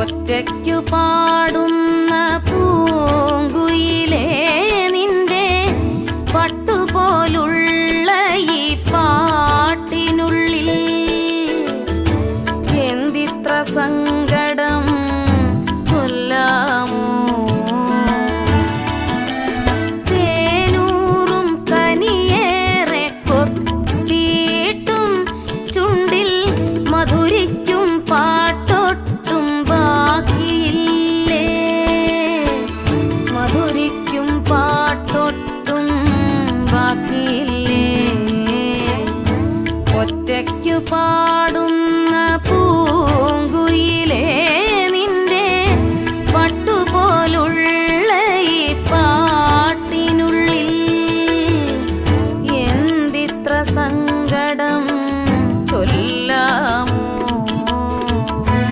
ഒറ്റയ്ക്കു പാടുന്ന പൂങ്കുയിലേ നിന്റെ പട്ടുപോലുള്ള ഈ പാട്ടിനുള്ളിൽ എന്തിത്ര സങ്ക ഒറ്റയ്ക്കു പാടുന്ന പൂങ്കുയിലെ നിന്റെ പട്ടുപോലുള്ള ഈ പാട്ടിനുള്ളിൽ എന്തിത്ര സംഘ